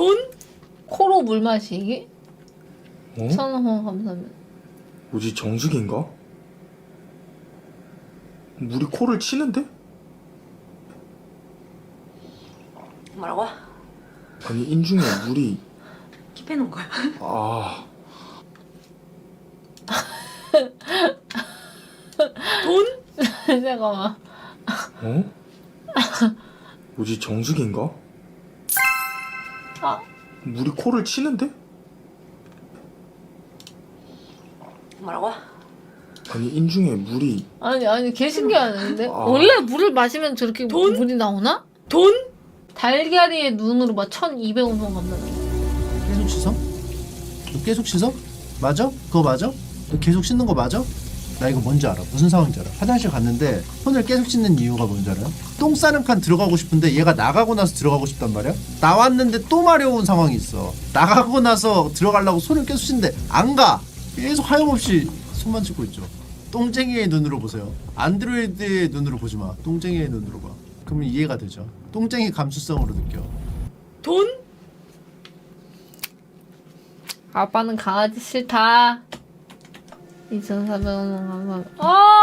돈? 코로 물 마시기? 어? 천원 감사합니다. 뭐지 정수기인가? 물이 코를 치는데? 뭐라고? 아니 인중에 물이 킵해놓은 거야. 아 돈? 잠깐만. 어? 뭐지 정수기인가? 아. 물이 코를 치는데? 뭐라고? 아니 인중에 물이 아니 아니 개 신기하는데 아. 원래 물을 마시면 저렇게 돈? 물이 나오나? 돈? 달걀이의 눈으로 막 1200원 원 감사합니다. 계속 씻어? 너 계속 씻어? 맞아? 그거 맞아? 너 계속 씻는 거 맞아? 나 이거 뭔지 알아. 무슨 상황인지 알아. 화장실 갔는데 손을 계속 씻는 이유가 뭔지 알아요? 똥 싸는 칸 들어가고 싶은데 얘가 나가고 나서 들어가고 싶단 말이야? 나왔는데 또 마려운 상황이 있어. 나가고 나서 들어가려고 손을 계속 씻는데 안 가. 계속 하염없이 손만 씻고 있죠. 똥쟁이의 눈으로 보세요. 안드로이드의 눈으로 보지 마. 똥쟁이의 눈으로 봐. 그러면 이해가 되죠. 똥쟁이 감수성으로 느껴. 돈? 아빠는 강아지 싫다. 2,400원 감사합니다. 아! 아!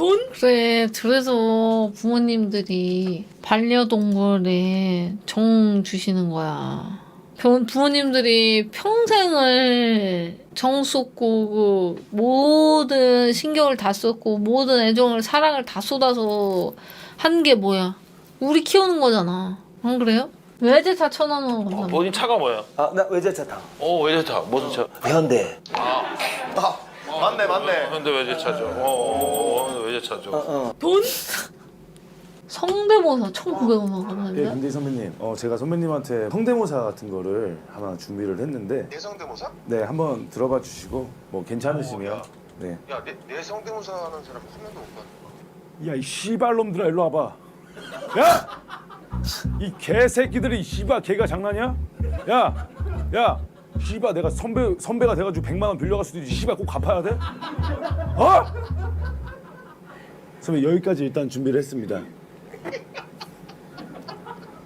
돈? 그래, 그래서 부모님들이 반려동물에 정 주시는 거야. 부- 부모님들이 평생을 정 쏟고, 그 모든 신경을 다 쏟고, 모든 애정을, 사랑을 다 쏟아서 한 게 뭐야? 우리 키우는 거잖아. 안 그래요? 외제차 천원 원 어, 감사합니다. 본인 차가 뭐야? 아, 나 외제차 타. 어 외제차 무슨 차? 현대. 맞네 맞네. 현대 외제차죠. 어, 어, 어외 제 차죠. 어, 어. 돈? 성대모사 1,900원 원 예, 감사합니다. 김대희 선배님. 어, 제가 선배님한테 성대모사 같은 거를 하나 준비를 했는데 내 성대모사? 네, 한번 들어봐 주시고 뭐 괜찮으시면 오, 야. 네. 야, 내, 내 성대모사 하는 사람 한 명도 못 봤어. 야, 이 씨발놈들아 일로 와 봐. 야! 이 개새끼들이 이 씨발 개가 장난이야? 야! 야! 씨발 내가 선배 선배가 돼 가지고 100만 원 빌려 갈 수도 있지. 씨발 꼭 갚아야 돼? 어? 선배 여기까지 일단 준비를 했습니다.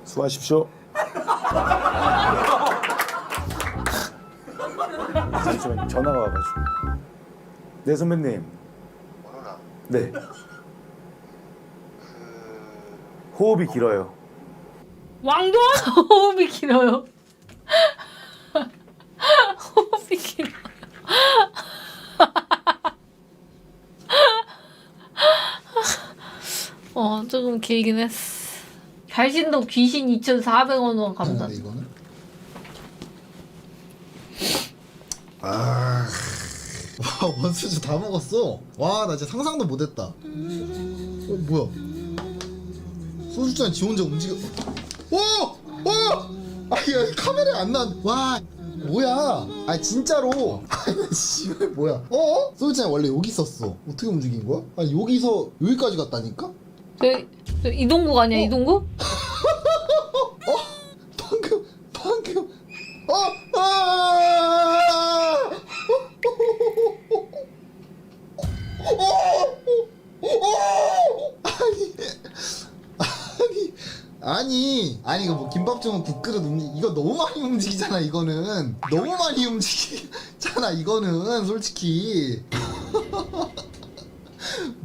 수고하십시오. 잠시만 전화가 와가지고. 네 선배님. 원호나, 네. 그 호흡이 길어요. 왕돈? 호흡이 길어요. 호흡이 길어요. 어, 조금 길긴 했어. 발신도 귀신 2,400원 원 감사. 이거는 아, 와 원수주 다 먹었어. 와 나 진짜 상상도 못했다. 어 뭐야? 소주잔 지 혼자 움직여. 오, 오, 아야 카메라에 안 나. 와 뭐야? 아 진짜로. 아니 씨발 뭐야? 어? 소주잔 원래 여기 있었어. 어떻게 움직인 거야? 아니 여기서 여기까지 갔다니까? 저, 저 이동국 아니야, 어? 이동국? 방금 방금 어 아! 아니 아니 아니 이거 뭐 김밥종은 국그릇 움직 이거 너무 많이 움직이잖아 이거는 너무 많이 움직이잖아 이거는 솔직히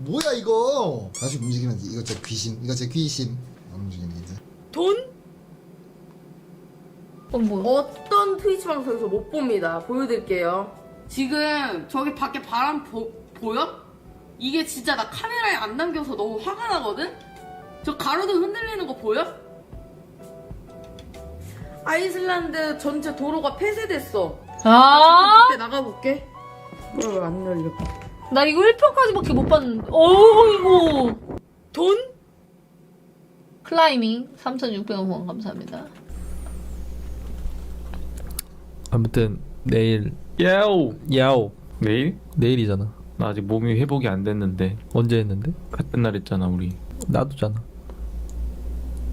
뭐야 이거 다시 움직이면 이거 제 귀신 이거 제 귀신 안 움직이네 이제 돈? 어, 뭐야? 어떤 트위치 방송에서 못 봅니다. 보여드릴게요. 지금 저기 밖에 바람 보, 보여? 이게 진짜 나 카메라에 안 담겨서 너무 화가 나거든? 저 가로등 흔들리는 거 보여? 아이슬란드 전체 도로가 폐쇄됐어. 아, 그때 나가볼게. 왜안 열려? 나 이거 1편까지밖에 못 봤는데. 어이구. 돈? 클라이밍 3,600원 후원 감사합니다. 아무튼 내일 야오. 야오 내일? 내일이잖아. 나 아직 몸이 회복이 안 됐는데. 언제 했는데? 같은 날 했잖아 우리. 나도잖아.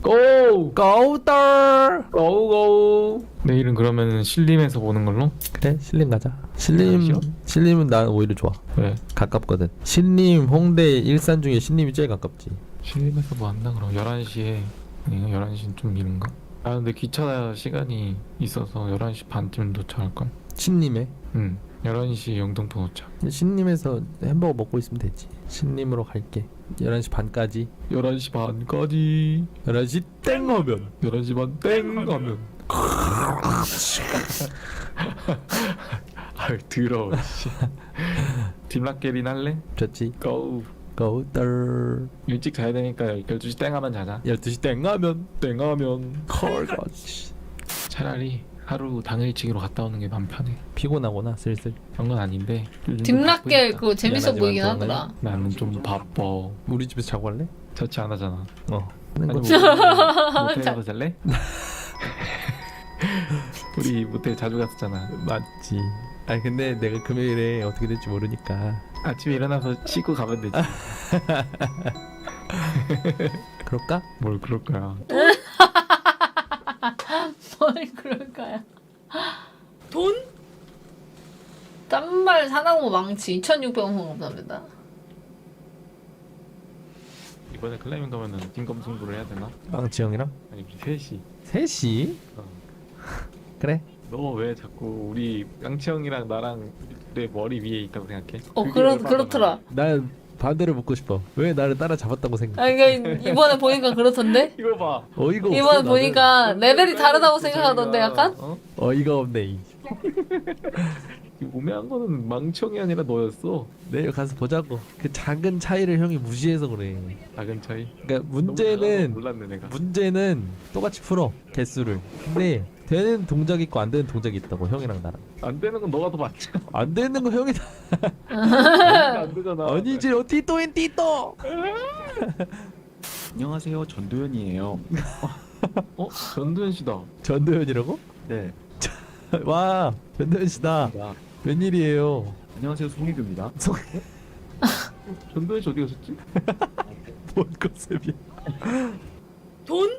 고! 고더 고고. 내일은 그러면 신림에서 보는 걸로? 그래 신림 가자. 신림? 신림은 난 오히려 좋아. 왜? 가깝거든. 신림, 홍대, 일산 중에 신림이 제일 가깝지. 신림에서 뭐 한다 그럼 11시에 아닌가? 11시는 좀 이른가? 아 근데 기차 시간이 있어서 11시 반쯤 도착할걸? 신림에 응 11시 영등포 도착 신림에서 햄버거 먹고 있으면 되지. 신림으로 갈게. 11시 반까지. 11시 반까지 11시 땡 하면 11시 반 땡 하면 아유 더러워 씨 딥락게린 할래? 좋지. 고 고더 일찍 자야 되니까 12시 땡 하면 자자 12시 땡 하면 땡 하면 컬거지. 차라리 하루 당일치기로 갔다 오는 게 맘 편해 피곤하구나 슬슬. 그런 건 아닌데 요즘 좀 딥락길 바쁘니까. 그거 재밌어 미안하지만 보이긴 하더라. 나는 좀 바빠 우리 집에서 자고 할래? 자취 안 하잖아 어. 하는 뭐거 모텔 가서 잘래? 우리 모텔 자주 갔었잖아 맞지. 아니 근데 내가 금요일에 어떻게 될지 모르니까 아침에 일어나서 씻고 가면 되지 그럴까? 뭘 그럴 거야 뭘 그럴까요? 돈? 짠말 사나무 망치 2,600원 후원 감사합니다. 이번에 클라이밍 가면은 팀검 승부를 해야 되나? 망치 형이랑 아니 우리 셋이 3시? 어. 그래. 너 왜 자꾸 우리 양치 형이랑 나랑 내 머리 위에 있다고 생각해? 어, 그게 그렇, 얼마나 그렇더라. 난 반대로 묻고 싶어. 왜 나를 따라 잡았다고 생각해? 아, 그러니까 이번에 보니까 그렇던데? 이거 봐 어이가 없어. 이번에 나는. 보니까 레벨이 다르다고 생각하던데 약간? 어? 어이가 없네. 이. 이 우매한 거는 망청이 아니라 너였어 내일 가서 보자고. 그 작은 차이를 형이 무시해서 그래. 작은 차이 그러니까 너무 작아서 문제는 몰랐네 내가 문제는 똑같이 풀어 개수를. 근데 되는 동작이 있고 안 되는 동작이 있다고 형이랑 나랑. 안 되는 건 너가 더 많잖아 안 되는 거 형이 다. 안 되잖아 아니지 어 띠또인 띠또. 안녕하세요 전도연이에요. 어? 전두현 씨다 전도연이라고? 네. 와 전도연 씨다. 야, 웬일이에요? 안녕하세요 송혜교입니다 송- 전도현 씨 어디 가셨지? 뭔 컨셉이야? 돈?